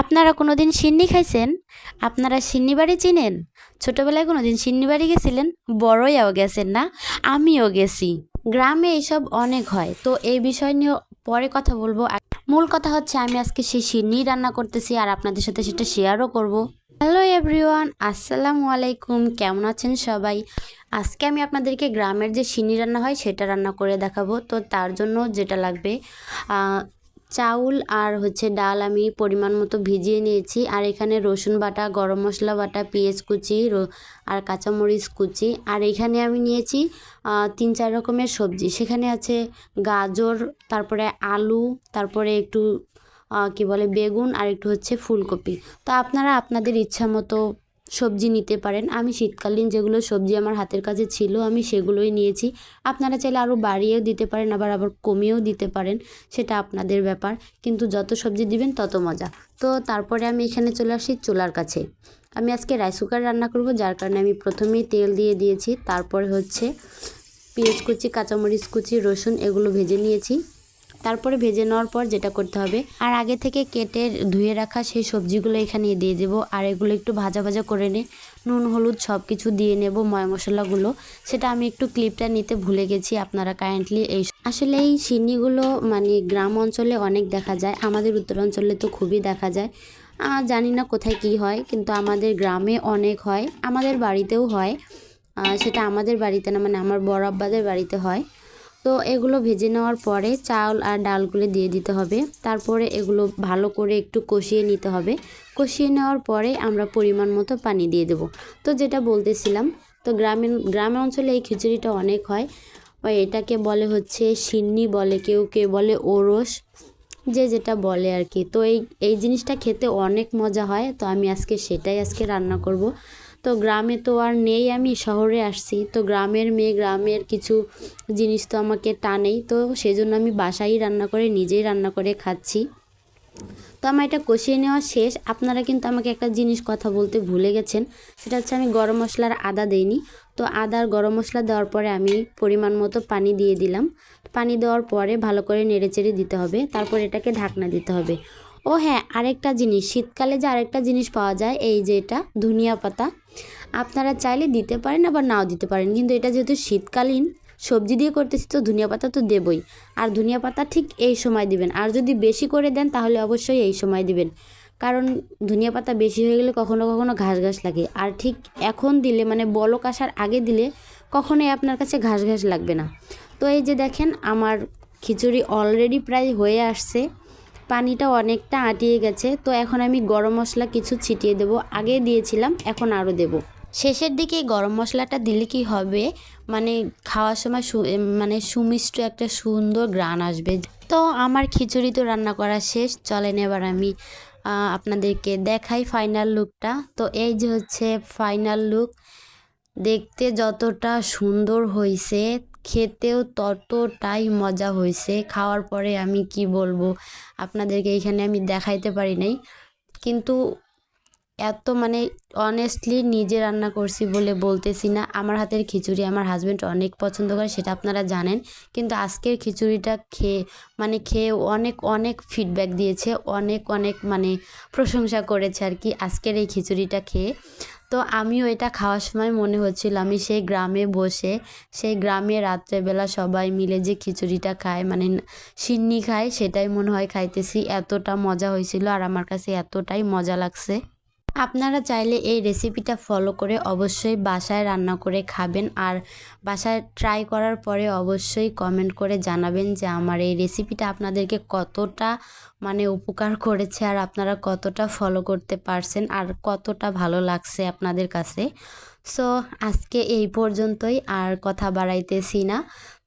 আপনারা কোনো দিন সিন্নি খাইছেন? আপনারা সিন্নি বাড়ি চিনেন? ছোটোবেলায় কোনো দিন সিন্নি বাড়ি গেছিলেন? বড়ইয়াও গেছেন না? আমিও গেছি। গ্রামে এইসব অনেক হয়। তো এই বিষয় নিয়ে পরে কথা বলব। মূল কথা হচ্ছে, আমি আজকে সেই সিন্নি রান্না করতেছি আর আপনাদের সাথে সেটা শেয়ারও করব। হ্যালো এভরিওয়ান আসসালামু আলাইকুম। কেমন আছেন সবাই? আজকে আমি আপনাদেরকে গ্রামের যে সিন্নি রান্না হয়, সেটা রান্না করে দেখাবো। তো তার জন্য যেটা লাগবে চাউল আর হচ্ছে ডাল আমি পরিমাণ মতো ভিজিয়ে নিয়েছি। আর এখানে রসুন বাটা, গরম মশলা বাটা, পেঁয়াজ কুচি আর কাঁচামরিচ কুচি। আর এখানে আমি নিয়েছি তিন চার রকমের সবজি। সেখানে আছে গাজর, তারপরে আলু, তারপরে একটু কি বলে বেগুন আর একটু হচ্ছে ফুলকপি। তো আপনারা আপনাদের ইচ্ছা মতো সবজি নিতে পারেন। আমি শীতকালীন যেগুলো সবজি আমার হাতের কাছে ছিল, আমি সেগুলোই নিয়েছি। আপনারা চাইলে আরও বাড়িয়েও দিতে পারেন, আবার আবার কমিয়েও দিতে পারেন, সেটা আপনাদের ব্যাপার। কিন্তু যত সবজি দিবেন, তত মজা। তো তারপরে আমি এখানে চলে আসি চুলার কাছে। আমি আজকে রাইস কুকার রান্না করব, যার কারণে আমি প্রথমেই তেল দিয়ে দিয়েছি। তারপরে হচ্ছে পেঁয়াজ কুচি, কাঁচামরিচ কুচি, রসুন, এগুলো ভেজে নিয়েছি। তারপরে ভেজে নেওয়ার পর যেটা করতে হবে, আর আগে থেকে কেটে ধুয়ে রাখা সেই সবজিগুলো এখানে দিয়ে দেব। আর এগুলো একটু ভাজা ভাজা করে নে, নুন, হলুদ সব কিছু দিয়ে নেব ময় মশলাগুলো। সেটা আমি একটু ক্লিপটা নিতে ভুলে গেছি, আপনারা কারেন্টলি এই আসলে এই সিন্নিগুলো মানে গ্রাম অঞ্চলে অনেক দেখা যায়, আমাদের উত্তরাঞ্চলে তো খুবই দেখা যায়। জানি না কোথায় কি হয়, কিন্তু আমাদের গ্রামে অনেক হয়, আমাদের বাড়িতেও হয়। সেটা আমাদের বাড়িতে না মানে আমার বড় আব্বাদের বাড়িতে হয়। তো এগুলো ভেজে নেওয়ার পরে চাউল আর ডালগুলো দিয়ে দিতে হবে। তারপরে এগুলো ভালো করে একটু কষিয়ে নিতে হবে। কষিয়ে নেওয়ার পরে আমরা পরিমাণ মতো পানি দিয়ে দেব। তো যেটা বলতেছিলাম, তো গ্রামীণ গ্রাম অঞ্চলে এই খিচুড়িটা অনেক হয়। এটাকে বলে হচ্ছে সিন্নি বলে, কেউ কেউ বলে ওরস, যে যেটা বলে আর কি। তো এই এই জিনিসটা খেতে অনেক মজা হয়। তো আমি আজকে সেটাই আজকে রান্না করব। তো গ্রামে তো আর নেই আমি, শহরে আসছি। তো গ্রামের মেয়ে, গ্রামের কিছু জিনিস তো আমাকে টানেই। তো সেজন্য আমি বাসায় রান্না করে, নিজেই রান্না করে খাচ্ছি। তো আমার এটা কষিয়ে নেওয়া শেষ। আপনারা কিন্তু আমাকে একটা জিনিস কথা বলতে ভুলে গেছেন। সেটা হচ্ছে আমি গরম মশলার আদা দেইনি। তো আদার গরম মশলা দেওয়ার পরে আমি পরিমাণ মতো পানি দিয়ে দিলাম। পানি দেওয়ার পরে ভালো করে নেড়েচেড়ে দিতে হবে। তারপর এটাকে ঢাকনা দিতে হবে। ও হ্যাঁ আরেকটা জিনিস। শীতকালে যে আরেকটা জিনিস পাওয়া যায়, এই যে এটা, ধনিয়া পাতা। আপনারা চাইলে দিতে পারেন, আবার নাও দিতে পারেন। কিন্তু এটা যেহেতু শীতকালীন, সবজি দিয়ে করতেছি তো ধনিয়া পাতা তো দেবই। আর ধনিয়া পাতা ঠিক এই সময় দিবেন। আর যদি বেশি করে দেন, তাহলে অবশ্যই এই সময় দিবেন। কারণ ধনিয়া পাতা বেশি হয়ে গেলে কখনো কখনো ঘাস ঘাস লাগে। আর ঠিক এখন দিলে মানে বলক আসার আগে দিলে, কখনোই আপনার কাছে ঘাস ঘাস লাগবে না। তো এই যে দেখেন, আমার খিচুড়ি অলরেডি প্রায় হয়ে আসছে। পানিটা অনেকটা আটিয়ে গেছে, তো এখন আমি গরম মশলা কিছু ছিটিয়ে দেব। আগে দিয়েছিলাম, এখন আরও দেব। শেষের দিকে গরম মশলাটা দিলে কি হবে? মানে খাওয়ার সময় মানে সুমিষ্ট একটা সুন্দর গ্রান আসবে। তো আমার খিচুড়ি তো রান্না করা শেষ, চলেন এবার আমি আপনাদেরকে দেখাই ফাইনাল লুকটা তো এই যে হচ্ছে ফাইনাল লুক দেখতে যতটা সুন্দর হয়েছে খেতেও ততটাই মজা হয়েছে খাওয়ার পরে আমি কি বলব? আপনাদেরকে এইখানে আমি দেখাইতে পারি নাই। কিন্তু এত মানে অনেস্টলি নিজে রান্না করছি বলে বলতেছি না। আমার হাতের খিচুড়ি আমার হাজব্যান্ড অনেক পছন্দ করে, সেটা আপনারা জানেন। কিন্তু আজকের খিচুড়িটা খেয়ে মানে খেয়ে অনেক অনেক ফিডব্যাক দিয়েছে, অনেক অনেক মানে প্রশংসা করেছে আর কি আজকের এই খিচুড়িটা খেয়ে। তো আমিও এটা খাওয়ার সময় মনে হচ্ছিল আমি সেই গ্রামে বসে, সেই গ্রামে রাত্রেবেলা সবাই মিলে যে খিচুড়িটা খায় মানে সিন্নি খায়, সেটাই মনে হয় খাইতেছি। এতটা মজা হয়েছিল আর আমার কাছে এতটাই মজা লাগছে। আপনারা চাইলে এই রেসিপিটা ফলো করে অবশ্যই বাসায় রান্না করে খাবেন। আর বাসায় ট্রাই করার পরে অবশ্যই কমেন্ট করে জানাবেন যে আমার এই রেসিপিটা আপনাদেরকে কতটা মানে উপকার করেছে আর আপনারা কতটা ফলো করতে পারছেন আর কতটা ভালো লাগছে আপনাদের কাছে। সো আজকে এই পর্যন্তই, আর কথা বাড়াইতেছি না।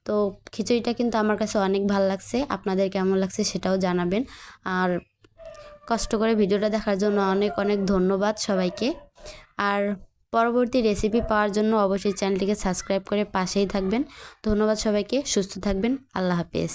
তো খিচুড়িটা কিন্তু আমার কাছে অনেক ভালো লাগছে, আপনাদের কেমন লাগছে সেটাও জানাবেন। আর কষ্ট করে ভিডিওটা দেখার জন্য অনেক অনেক ধন্যবাদ সবাইকে। আর পরবর্তী রেসিপি পাওয়ার জন্য অবশ্যই চ্যানেলটিকে সাবস্ক্রাইব করে পাশেই থাকবেন। ধন্যবাদ সবাইকে, সুস্থ থাকবেন, আল্লাহ হাফেজ।